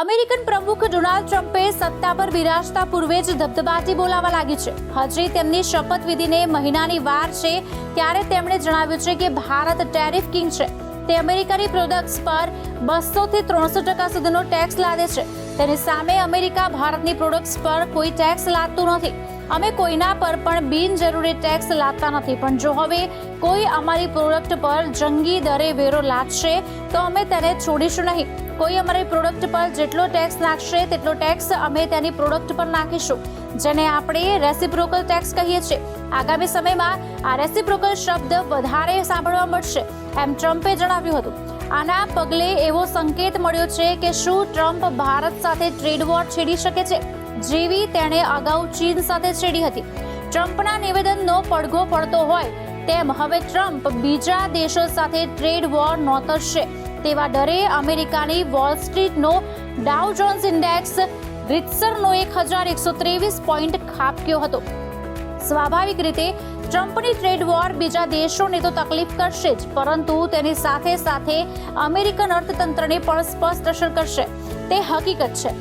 American પ્રમુખ Donald ટ્રમ્પે સત્તા પર બિરાજતા પૂર્વે જ ધબધબાટી બોલાવા લાગી છે. હજી તેમની શપથવિધિને મહિનાની વાર છે ત્યારે તેમણે જણાવ્યું છે કે ભારત ટેરિફ કિંગ છે. તે અમેરિકાની પ્રોડક્ટ્સ પર બસો થી ત્રણસો ટકા સુધીનો ટેક્સ લાદે છે. તેની સામે અમેરિકા ભારતની પ્રોડક્ટ્સ પર કોઈ ટેક્સ લાદતું નથી. અમે કોઈના પર પણ બિનજરૂરી ટેક્સ લાદતા નથી. પણ જો હવે કોઈ અમારી પ્રોડક્ટ પર જંગી દરે વેરો લાદશે, તો અમે તેને છોડીશું નહીં. કોઈ અમારી પ્રોડક્ટ પર જેટલો ટેક્સ નાખશે તેટલો ટેક્સ અમે તેની પ્રોડક્ટ પર નાખીશું, જેને આપણે રેસિપ્રોકલ ટેક્સ કહીએ છીએ. આગામી સમયમાં આ રેસિપ્રોકલ શબ્દ વધારે સાંભળવા મળશે, એમ ટ્રમ્પે જણાવ્યું હતું. આના પગલે એવો સંકેત મળ્યો છે કે શું ટ્રમ્પ ભારત સાથે ટ્રેડ વોર છેડી શકે છે, જેવી તેણે અગાઉ ચીન સાથે છેડી હતી. ટ્રમ્પના નિવેદનનો પડઘો પડતો હોય, તેમ હવે ટ્રમ્પ બીજા દેશો સાથે ટ્રેડ વોર નોતરશે. તેવા ડરે અમેરિકાની વોલ સ્ટ્રીટનો ડાઉ જોન્સ ઇન્ડેક્સ રીતસરનો એક હજાર એકસો ત્રેવીસ પોઈન્ટ ખાબક્યો હતો. સ્વાભાવિક રીતે ટ્રમ્પની ટ્રેડ વોર બીજા દેશોને તો તકલીફ કરશે જ, પરંતુ તેની સાથે સાથે અમેરિકન અર્થતંત્રને પણ સ્પષ્ટ અસર કરશે. તે હકીકત છે.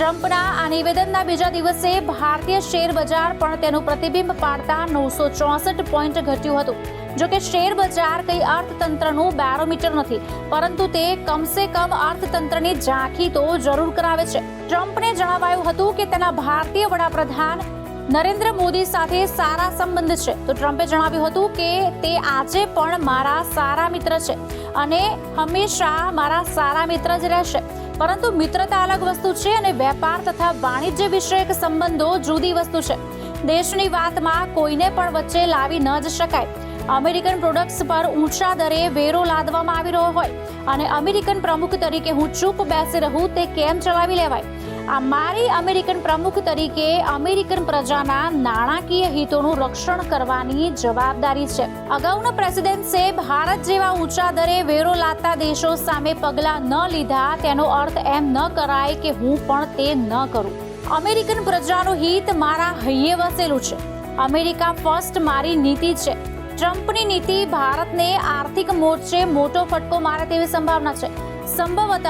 ટ્રમ્પના આ નિવેદનના બીજા દિવસે ભારતીય શેર બજાર પણ તેનું પ્રતિબિંબ પાડતા નવસો ચોસઠ પોઈન્ટ ઘટ્યું હતું. જો કે શેર બજાર કંઈ અર્થતંત્રનું બેરોમીટર નથી, પરંતુ તે કમસે કમ અર્થતંત્રની ઝાંખી તો જરૂર કરાવે છે. ટ્રમ્પને જણાવાયું હતું કે તેના ભારતીય વડાપ્રધાન નરેન્દ્ર મોદી સાથે સારા સંબંધ છે. તો ટ્રમ્પે જણાવ્યું હતું કે તે આજે પણ મારા સારા મિત્ર છે અને હંમેશા મારા સારા મિત્ર જ રહેશે. પરંતુ મિત્રતા અલગ વસ્તુ છે અને વેપાર તથા વાણિજ્ય વિષયક સંબંધો જુદી વસ્તુ છે. દેશની વાતમાં કોઈને પણ વચ્ચે લાવી ન જ શકાય. અમેરિકન પ્રોડક્ટ્સ પર ઊંચા દરે વેરો લાદવામાં આવી રહ્યો હોય. અને અમેરિકન પ્રમુખ તરીકે હું ચૂપ બેસી રહું તે કેમ ચલાવી લેવાય? આ મારી અમેરિકન પ્રમુખ તરીકે અમેરિકન પ્રજાના નાણાકીય હિતોનું રક્ષણ કરવાની જવાબદારી છે. અગાઉના પ્રેસિડેન્ટ્સે ભારત જેવા ઊંચા દરે વેરો લાદતા દેશો સામે પગલાં ન લીધા, તેનો અર્થ એમ ન કરાય કે હું પણ તે ન કરું. અમેરિકન પ્રજાનું હિત મારા હૈયે વસેલું છે. અમેરિકા ફર્સ્ટ મારી નીતિ છે. ટ્રમ્પની નીતિ ભારતને આર્થિક મોરચે મોટો ફટકો મારે તેવી સંભાવના છે. સંભવતઃ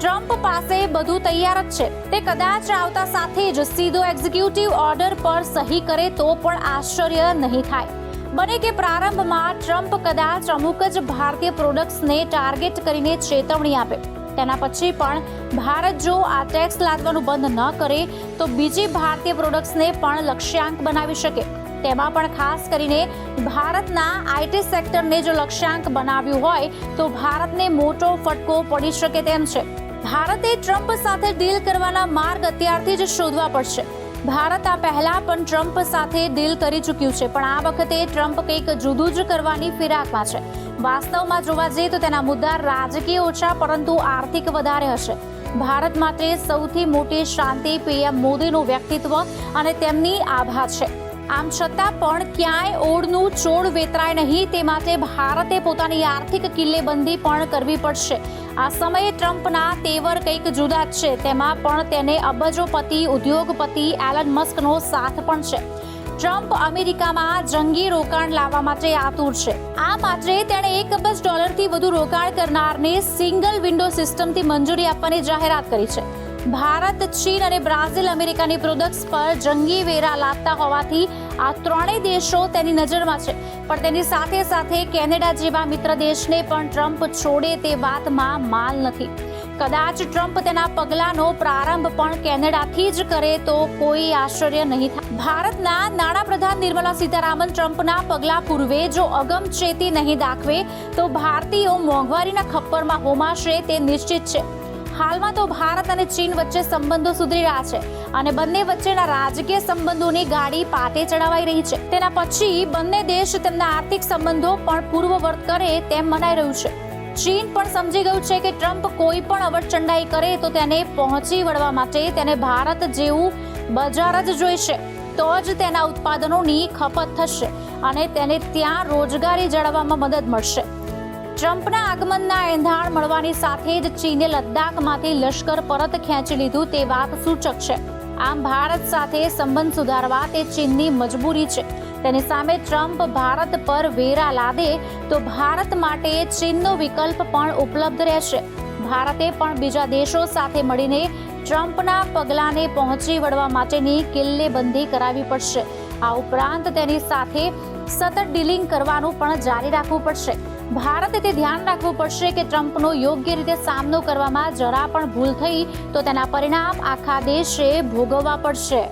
ટ્રમ્પ પાસે બધું તૈયાર જ છે. તે કદાચ આવતા સાથે જ સીધો એક્ઝિક્યુટિવ ઓર્ડર પર સહી કરે તો પણ આશ્ચર્ય નહીં થાય. બને કે પ્રારંભમાં ટ્રમ્પ કદાચ અમુક જ ભારતીય પ્રોડક્ટ્સને ટાર્ગેટ કરીને ચેતવણી આપે. તેના પછી પણ ભારત જો આ ટેક્સ લાદવાનું બંધ ન કરે તો બીજી ભારતીય પ્રોડક્ટ્સને પણ લક્ષ્યાંક બનાવી શકે. તેમાં પણ ખાસ કરીને ભારતના આઈટી સેક્ટરને જો લક્ષ્યાંક બનાવ્યું હોય તો ભારતને મોટો ફટકો પડી શકે તેમ છે. ભારતે ટ્રમ્પ સાથે ડીલ કરવાના માર્ગ અત્યારથી જ શોધવા પડશે. ભારત આ પહેલા પણ ટ્રમ્પ સાથે ડીલ કરી ચૂક્યું છે, પણ આ વખતે ટ્રમ્પ કંઈક જુદું જ કરવાની ફિરાકમાં છે. વાસ્તવમાં જોવા જઈએ તો તેના મુદ્દા રાજકીય ઓછા, પરંતુ આર્થિક વધારે હશે. ભારત માટે સૌથી મોટી શાંતિ પીએમ મોદીનું વ્યક્તિત્વ અને તેમની આભા છે. આમ છતાં પણ ક્યાંય ઓળનું ચોળ વેતરાય નહીં, તે માટે ભારતે પોતાની આર્થિક કિલ્લેબંધી પણ કરવી પડશે. આ સમયે ટ્રમ્પના તેવર કંઈક જુદા જ છે. તેમાં પણ તેને અબજોપતિ, ઉદ્યોગપતિ એલન મસ્કનો સાથ પણ છે. ટ્રમ્પ અમેરિકામાં જંગી રોકાણ લાવવા માટે આતુર છે. આ માટે તેણે એક અબજ ડોલરથી વધુ રોકાણ કરનારને સિંગલ વિન્ડો સિસ્ટમથી મંજૂરી આપવાની જાહેરાત કરી છે. ભારત, ચીન અને બ્રાઝિલ અમેરિકાની પ્રોડક્ટ્સ પર જંગી વેરા લાદતા હોવાથી આ ત્રણેય દેશો તેની નજરમાં છે. પણ તેની સાથે સાથે કેનેડા જેવા મિત્ર દેશને પણ ટ્રમ્પ છોડે તે વાતમાં માલ નથી. કદાચ ટ્રમ્પ તેના પગલાંનો પ્રારંભ પણ કેનેડાથી જ કરે તો કોઈ આશ્ચર્ય નહીં થાય. ભારતના નાણાપ્રધાન નિર્મલા સીતારામન ટ્રમ્પના પગલાં પૂર્વે જો અગમચેતી નહીં દાખવે, તો ભારતીયો મોંઘવારીના ખપ્પરમાં હોમાશે તે નિશ્ચિત છે. હાલમાં તો ભારત અને ચીન વચ્ચે સંબંધો સુધરી રહ્યા છે અને બંને વચ્ચેના રાજકીય સંબંધોની ગાડી પાટે ચડાવાઈ રહી છે. તેના પછી બંને દેશ તેમના આર્થિક સંબંધો પણ પૂર્વવર્ત કરે તેમ મનાઈ રહ્યું છે. ચીન પણ સમજી ગયું છે કે ટ્રમ્પ કોઈ પણ અવરચંડાઈ કરે તો તેને પહોંચી વળવા માટે તેને ભારત જેવું બજાર જ જોઈશે. તો જ તેના ઉત્પાદનોની ખપત થશે અને તેને ત્યાં રોજગારી જાળવવામાં મદદ મળશે. ટ્રમ્પના આગમનના એંધાણ મળવાની સાથે જ ચીને લદ્દાખમાંથી લશ્કર પરત ખેંચી લીધું તે વાત સૂચક છે. આમ ભારત સાથે સંબંધ સુધારવા તે ચીનની મજબૂરી છે. તેની સામે ટ્રમ્પ ભારત પર વેરા લાદે તો ભારત માટે ચીનનો વિકલ્પ પણ ઉપલબ્ધ રહેશે. ભારતે પણ બીજા દેશો સાથે મળીને ટ્રમ્પના પગલાંને પહોંચી વળવા માટેની કિલ્લેબંધી કરાવવી પડશે. આ ઉપરાંત તેની સાથે સતત ડીલિંગ કરવાનું પણ જારી રાખવું પડશે. ભારતે તે ધ્યાન રાખવું પડશે કે ટ્રમ્પનો યોગ્ય રીતે સામનો કરવામાં જરા પણ ભૂલ થઈ તો તેના પરિણામ આખા દેશે ભોગવવા પડશે.